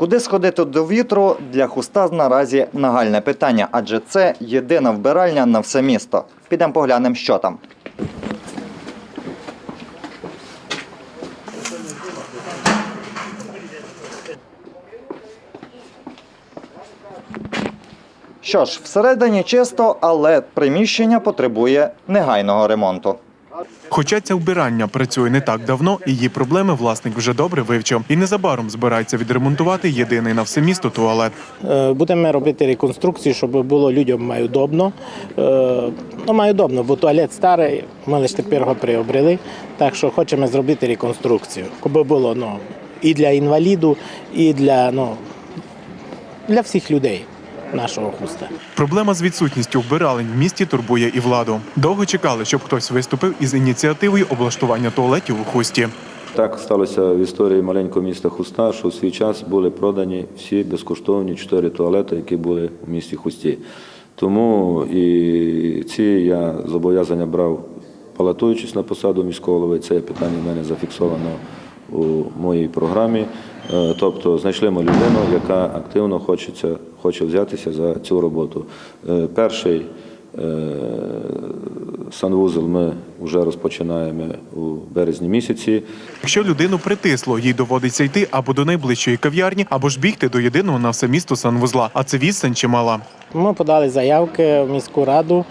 Куди сходити до вітру для хуста наразі нагальне питання, адже це єдина вбиральня на все місто. Підемо поглянемо, що там. Що ж, всередині чисто, але приміщення потребує негайного ремонту. Хоча ця вбирання працює не так давно, її проблеми власник вже добре вивчив і незабаром збирається відремонтувати єдиний на все місто туалет. Е, Будемо робити реконструкцію, щоб було людям має удобно. Е, Ну, має удобно, бо туалет старий, ми лише тепер його приобрели. Так що хочемо зробити реконструкцію, щоб було ну, і для інваліду, і для, ну, для всіх людей нашого хуста. Проблема з відсутністю вбиралень в місті турбує і владу. Довго чекали, щоб хтось виступив із ініціативою облаштування туалетів у хусті. Так сталося в історії маленького міста Хуста, що в свій час були продані всі безкоштовні чотири туалети, які були в місті Хусті. Тому і ці я зобов'язання брав, балотуючись на посаду міського голови. Це питання в мене зафіксовано у моїй програмі. Е, Тобто знайшли ми людину, яка активно хочеться, хоче взятися за цю роботу. Е, Перший е, санвузол ми вже розпочинаємо у березні місяці. Якщо людину притисло, їй доводиться йти або до найближчої кав'ярні, або ж бігти до єдиного на все місто санвузла, а це відстань чимала. Ми подали заявки в міську раду,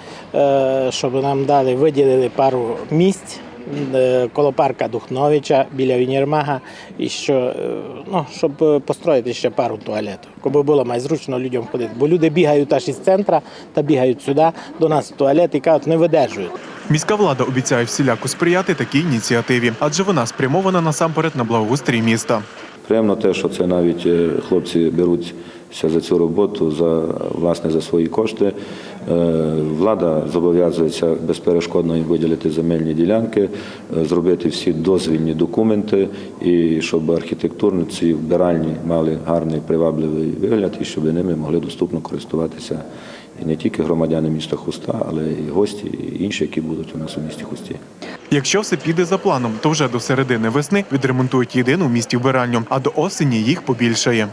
щоб нам дали, виділили пару місць коло парка Духновича біля Вінірмага, і що, е, ну, щоб е, построїти ще пару туалетів, щоб було майзручно людям ходити. Бо люди бігають аж із центру та бігають сюди до нас в туалет і кажуть, не видержують. Міська влада обіцяє всіляко сприяти такій ініціативі, адже вона спрямована насамперед на благоустрій міста. Приємно те, що це навіть е, хлопці беруться за цю роботу за власне за свої кошти. Е, Влада зобов'язується безперешкодно їм виділити земельні ділянки, е, зробити всі дозвільні документи, і щоб архітектурно ці вбиральні мали гарний привабливий вигляд, і щоб ними могли доступно користуватися і не тільки громадяни міста Хуста, але і гості, і інші, які будуть у нас у місті Хусті. Якщо все піде за планом, то вже до середини весни відремонтують єдину в місті вбиральню, а до осені їх побільшає.